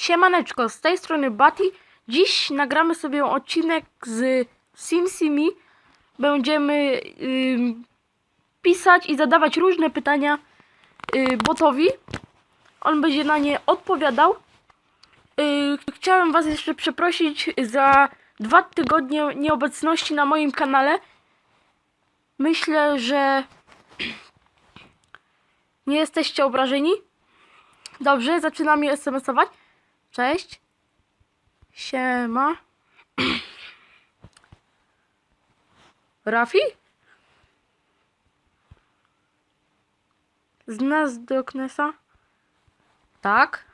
Siemaneczko, z tej strony Bati. Dziś nagramy sobie odcinek z SimSimi. Będziemy pisać i zadawać różne pytania y, botowi. On będzie na nie odpowiadał. Y, chciałem Was jeszcze przeprosić za dwa tygodnie nieobecności na moim kanale. Myślę, że nie jesteście obrażeni. Dobrze, zaczynamy SMS-ować. Cześć. Siema. Rafi? Z nas do Knesa? Tak.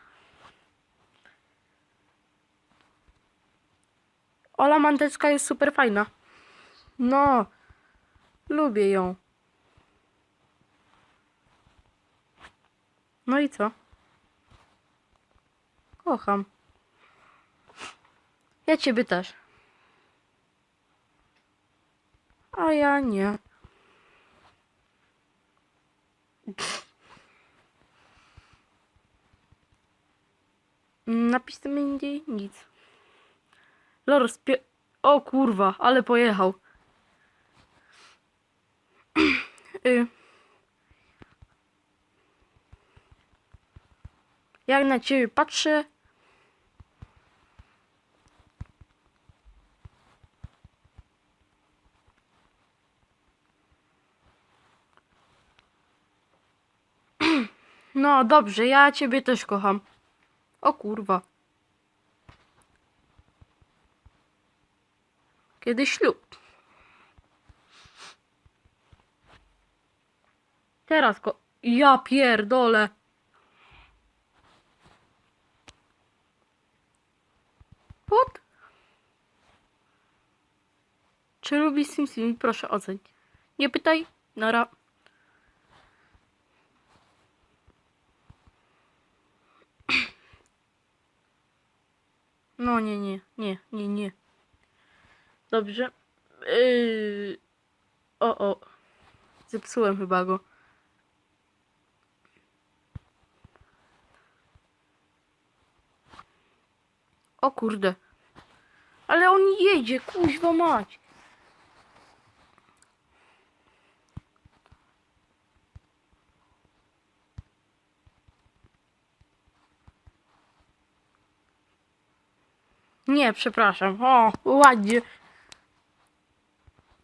Ola Mantecka jest super fajna. No, lubię ją. No i co? Kocham. Ja ciebie też. A ja nie. Napisy indziej nic. Lor. O kurwa, ale pojechał. y. Jak na ciebie patrzę. No dobrze, ja ciebie też kocham. O kurwa. Kiedy ślub? Teraz go. Ja pierdolę. What? Czy lubi SimSimi? Proszę oceń. Nie pytaj. Nara. No nie, nie, nie, nie, nie. Dobrze. Yy... O, o. Zepsułem chyba go. O kurde. Ale on jedzie, kuźwa mać. Nie, przepraszam. O, ładnie.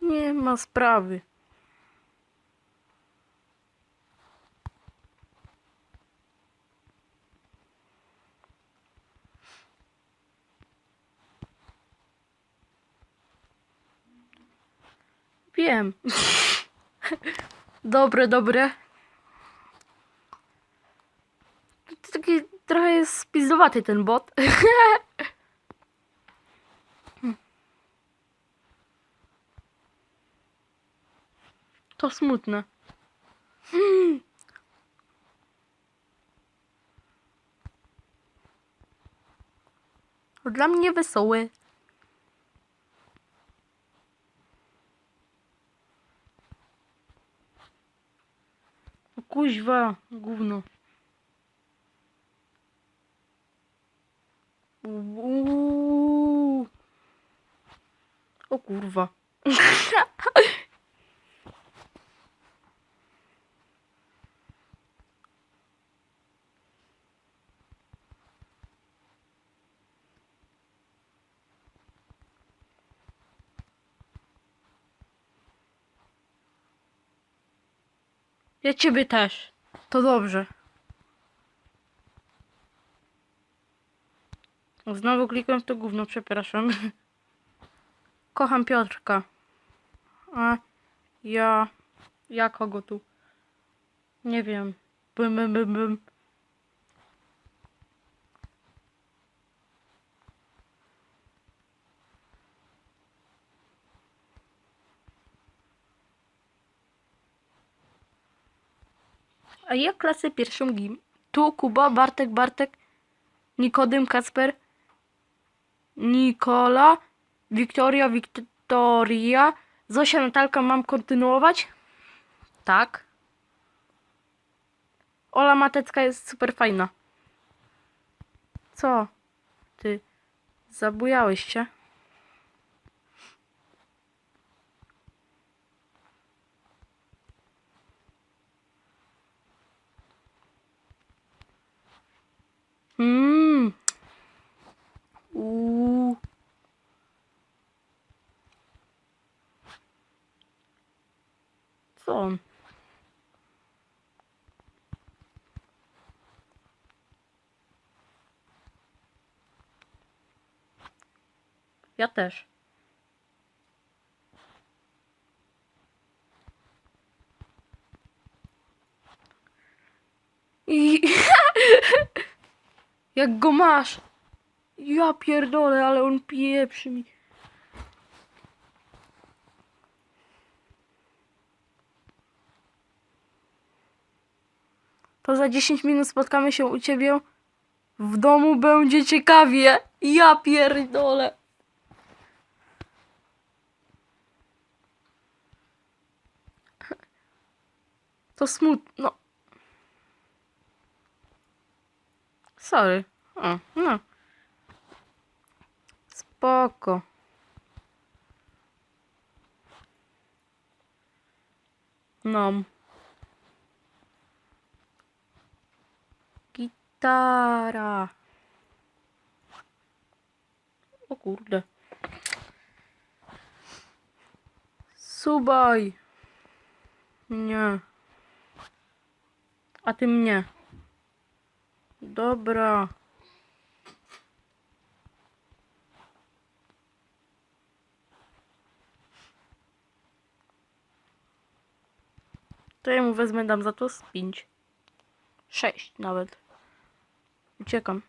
Nie ma sprawy. Wiem. dobre, dobre. To taki trochę jest spizdowaty ten bot. To smutne. To Dla mnie wesoły. Kuźwa, gówno. Uuu. O kurwa. Ja ciebie też. To dobrze. Znowu klikłem w to gówno, przepraszam. Kocham Piotrka. A ja... Ja kogo tu? Nie wiem. Bym, bym, bym, A ja klasę pierwszą gim. Tu Kuba, Bartek, Bartek, Nikodym, Kacper, Nikola, Wiktoria, Wiktoria, Zosia, Natalka, mam kontynuować? Tak. Ola Matecka jest super fajna. Co? Ty zabujałeś się? Mmm. Uuu. Co on? Ja też. I... Jak go masz? Ja pierdolę, ale on pieprzy mi. To za 10 minut spotkamy się u ciebie. W domu będzie ciekawie. Ja pierdolę. To smutno. Sorry. No. Spoko. No. Gitara. O kurde. Subaj. Nie. A ty mnie. Dobra. To ja mu wezmę, dam za to z 5. 6 nawet. Uciekam.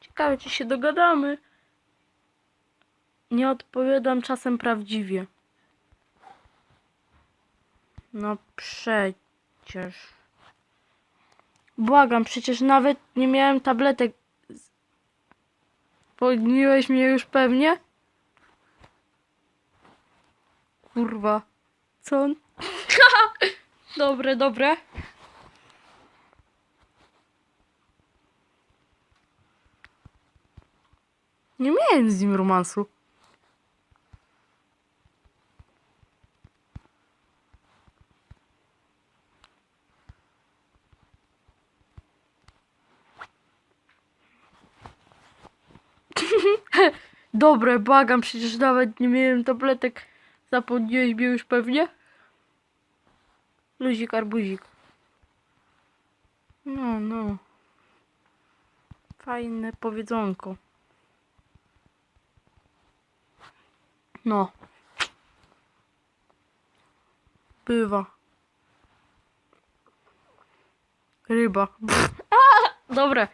Ciekawe, czy się dogadamy. Nie odpowiadam czasem prawdziwie. No przecież. Błagam, przecież nawet nie miałem tabletek. Podniłeś mnie już pewnie? Kurwa. Co on? dobre, dobre. Nie miałem z nim romansu. Dobre, błagam, przecież nawet nie miałem tabletek. Zapomniałeś mnie już pewnie? Luzik, arbuzik. No, no. Fajne powiedzonko. No. Bywa. Ryba. Dobre.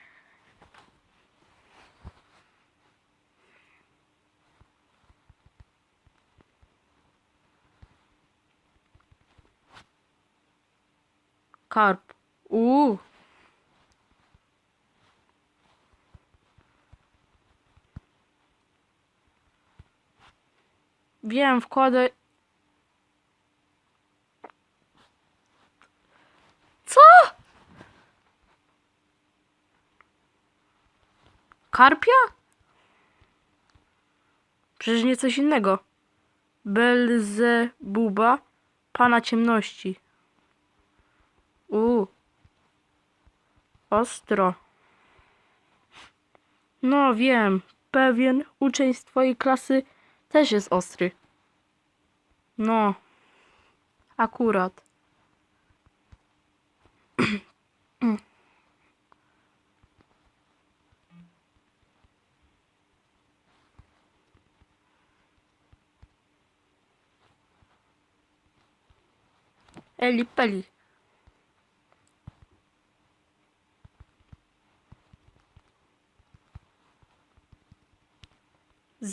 Karp. Uuu. Wiem, wkładę. Co? Karpia? Przecież nie coś innego. Belzebuba, pana ciemności. U. Ostro. No wiem, pewien uczeń z twojej klasy też jest ostry. No. Akurat. Eli peli.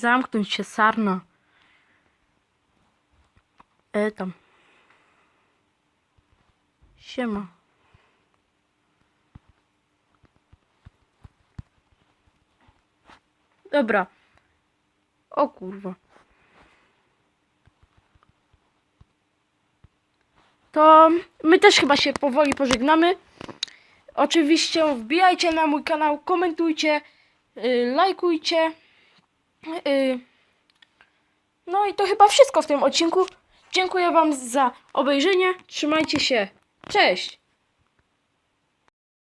Zamknąć się, sarna. E tam. Siema. Dobra. O kurwa. To my też chyba się powoli pożegnamy. Oczywiście wbijajcie na mój kanał, komentujcie, yy, lajkujcie. Yy. No i to chyba wszystko w tym odcinku. Dziękuję Wam za obejrzenie. Trzymajcie się. Cześć!